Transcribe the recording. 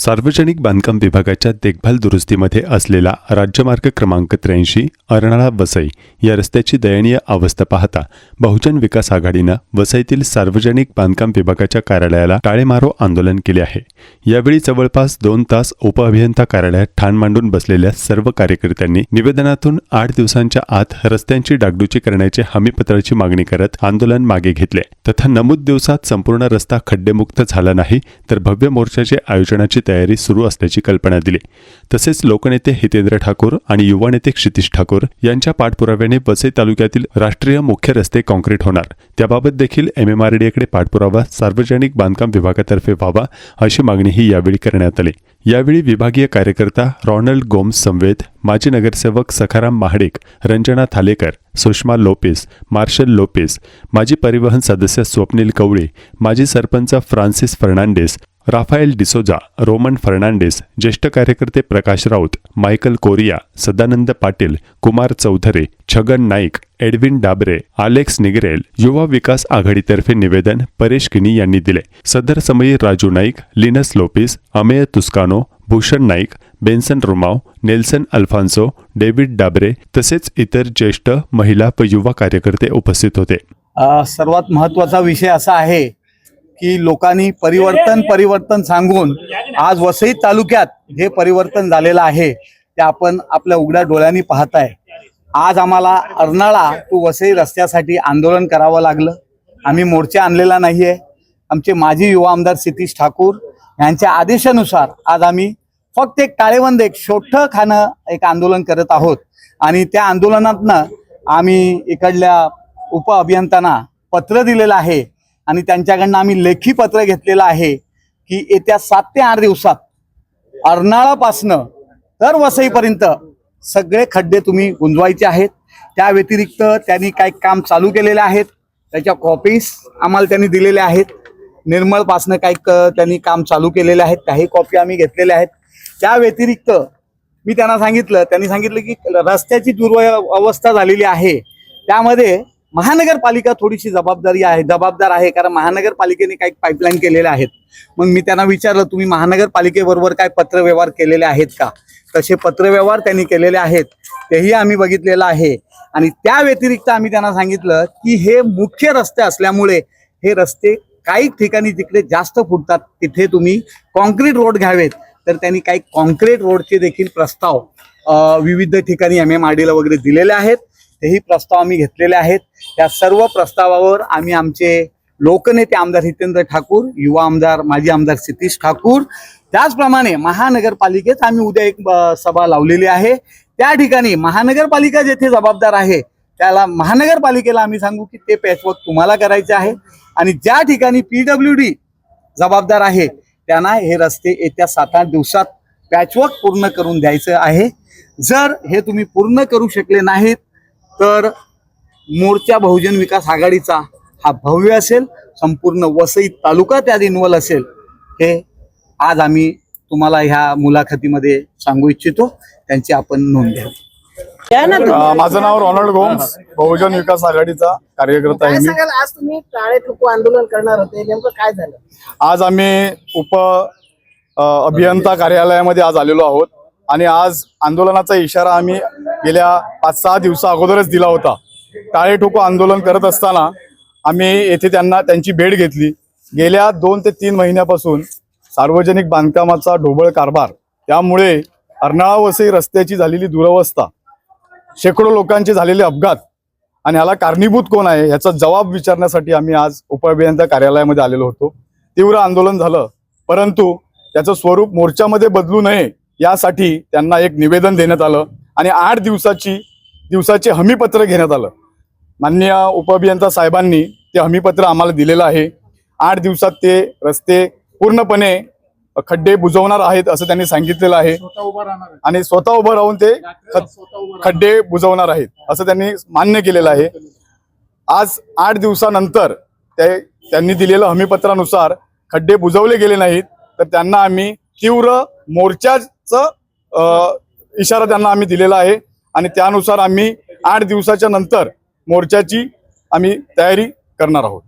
सार्वजनिक बांधकाम विभागाच्या देखभाल दुरुस्तीमध्ये असलेला राज्यमार्ग क्रमांक त्र्याऐंशी अर्नाळा वसई या रस्त्याची दयनीय अवस्था पाहता बहुजन विकास आघाडीनं वसईतील सार्वजनिक बांधकाम विभागाच्या कार्यालयाला टाळेमारो आंदोलन केले आहे. यावेळी जवळपास दोन तास उपअभियंता कार्यालयात ठाण मांडून बसलेल्या सर्व कार्यकर्त्यांनी निवेदनातून आठ दिवसांच्या आत रस्त्यांची डागडुची करण्याचे हमीपत्राची मागणी करत आंदोलन मागे घेतले. तथा नमूद दिवसात संपूर्ण रस्ता खड्डेमुक्त झाला नाही तर भव्य मोर्चाचे आयोजनाची तयारी सुरू असल्याची कल्पना दिली. तसेच लोकनेते हितेंद्र ठाकूर आणि युवा नेते क्षितिश ठाकूर यांच्या पाठपुराव्याने वसई तालुक्यातील राष्ट्रीय मुख्य रस्ते कॉन्क्रीट होणार. त्याबाबत देखील एमएमआरडीएकडे पाठपुरावा सार्वजनिक बांधकाम विभागातर्फे व्हावा अशी मागणीही यावेळी करण्यात आली. यावेळी विभागीय कार्यकर्ता रॉनल्ड गोम्स संवेद माजी नगरसेवक Sakharam Mahadik Ranjana Thalekar Sushma Lopes Marshal Lopes माजी परिवहन सदस्य स्वप्नील कवळे माजी sarpanch Francis Fernandes Rafael D'Souza Roman Fernandes ज्येष्ठ कार्यकर्ते Prakash Raut Michael Correia Sadanand Patil Kumar Chaudhare Chhagan Naik Edwin Dabre Alex Nigrel युवा विकास आघाडीतर्फे निवेदन परेश किनी यांनी दिले. सदर समयी Raju Naik Linus Lopes Amey Tuscano Bhushan Naik Benson Rumao Nelson Alphonso David Dabre तसेच इतर ज्येष्ठ महिला व युवा कार्यकर्ते उपस्थित होते. सर्वात महत्त्वाचा विषय असा आहे की लोकांनी परिवर्तन परिवर्तन सांगून आज वसई तालुक्यात हे परिवर्तन झालेलं आहे ते आपण आपल्या उघड्या डोळ्यांनी पाहताय. आज आम्हाला अर्नाळा टू वसई रस्त्यासाठी आंदोलन करावं लागलं. आम्ही मोर्चा आणलेला नाहीये. आमचे माजी युवा आमदार सतीश ठाकूर यांच्या आदेशानुसार आज आम्ही फक्त एक टाळेबंद एक छोटं खाणं एक आंदोलन करत आहोत. आणि त्या आंदोलनातनं आम्ही इकडल्या उप अभियंत्यांना पत्र दिलेलं आहे. आणि त्यांच्याकडनं आम्ही लेखी पत्र घेतलेलं आहे की येत्या सात ते आठ दिवसात अर्नाळापासनं तर वसईपर्यंत सगळे खड्डे तुम्ही गुंजवायचे आहेत. त्या व्यतिरिक्त त्यांनी काही काम चालू केलेले आहेत. त्याच्या कॉपीज आम्हाला त्यांनी दिलेल्या आहेत. निर्मळपासनं काही क- त्यांनी काम चालू केलेले आहेत. काही कॉपी आम्ही घेतलेल्या आहेत. त्या व्यतिरिक्त मी त्यांना सांगितलं त्यांनी सांगितलं की रस्त्याची दुर्व्यवस्था झालेली आहे. त्यामध्ये महानगरपालिका थोडीशी जबाबदारी आहे जबाबदार आहे कारण महानगरपालिकेने काही पाईपलाईन केलेल्या आहेत. मग मी त्यांना विचारलं तुम्ही महानगरपालिकेबरोबर काय पत्रव्यवहार केलेले आहेत का? तसे पत्रव्यवहार त्यांनी केलेले आहेत तेही आम्ही बघितलेलं आहे. आणि त्या व्यतिरिक्त आम्ही त्यांना सांगितलं की हे मुख्य रस्ते असल्यामुळे हे रस्ते काही ठिकाणी जिकडे जास्त फुटतात तिथे तुम्ही कॉन्क्रीट रोड घ्यावेत. तर त्यांनी काही कॉन्क्रीट रोडचे देखील प्रस्ताव विविध ठिकाणी एम एम आर डीला वगैरे दिलेले आहेत. तेही प्रस्ताव आम्ही घेतलेले आहेत. त्या सर्व प्रस्तावावर आम्ही आमचे लोकनेते आमदार हितेंद्र ठाकूर युवा आमदार माजी आमदार सतीश ठाकूर त्याचप्रमाणे महानगरपालिकेत आम्ही उद्या एक सभा लावलेली आहे. त्या ठिकाणी महानगरपालिका जेथे जबाबदार आहे त्याला महानगरपालिकेला आम्ही सांगू की ते पॅचवर्क तुम्हाला करायचे आहे. आणि ज्या ठिकाणी पीडब्ल्यू डी जबाबदार आहे त्यांना हे रस्ते येत्या सात आठ दिवसात पॅचवर्क पूर्ण करून द्यायचं आहे. जर हे तुम्ही पूर्ण करू शकले नाहीत तर मोर्चा बहुजन विकास आघाडीचा हा भव्य असेल संपूर्ण वसई तालुका त्यात इन्वॉल्व असेल हे आज आम्ही तुम्हाला ह्या मुलाखतीमध्ये सांगू इच्छितो. त्यांची आपण नोंद घ्या माझं नाव रोनाल्ड गोम्स बहुजन विकास आघाडीचा कार्यकर्ता आहे काय मी. सांगाल आज तुम्ही टाळे ठोकू आंदोलन करणार होते नेमकं काय झालं? आज आम्ही उप अ, अभियंता कार्यालयामध्ये आज आलेलो आहोत आणि आज आंदोलनाचा इशारा आम्ही गेल्या पाच सहा दिवसा अगोदरच दिला होता. टाळे ठोको आंदोलन करत असताना आम्ही येथे त्यांना त्यांची भेट घेतली. गेल्या दोन ते तीन महिन्यापासून सार्वजनिक बांधकामाचा ढोबळ कारभार त्यामुळे अर्नाळा वसई रस्त्याची झालेली दुरवस्था शेकडो लोकांचे झालेले अपघात आणि ह्याला कारणीभूत कोण आहे याचा जबाब विचारण्यासाठी आम्ही आज उपअभियंता कार्यालयामध्ये आलेलो होतो. तीव्र आंदोलन झालं परंतु त्याचं स्वरूप मोर्चामध्ये बदलू नये यासाठी त्यांना एक निवेदन देण्यात आलं. आणि आठ दिवसाची दिवसाचे हमीपत्र घेण्यात आलं. माननीय उपअभियंता साहेबांनी ते हमीपत्र आम्हाला दिलेलं आहे. आठ दिवसात ते रस्ते पूर्णपणे खड्डे बुजवणार आहेत असं त्यांनी सांगितलेलं आहे. आणि स्वतः उभं राहून ते खड- खड्डे बुजवणार आहेत असं त्यांनी मान्य केलेलं आहे. आज आठ दिवसानंतर ते त्यांनी दिलेलं हमीपत्रानुसार खड्डे बुजवले गेले नाहीत. तर त्यांना आम्ही तीव्र मोर्चाचं इशारा त्यांना आम्ही दिलेला आहे. आणि त्यानुसार आम्ही आठ दिवसाच्या नंतर मोर्चाची आम्ही तयारी करणार आहोत.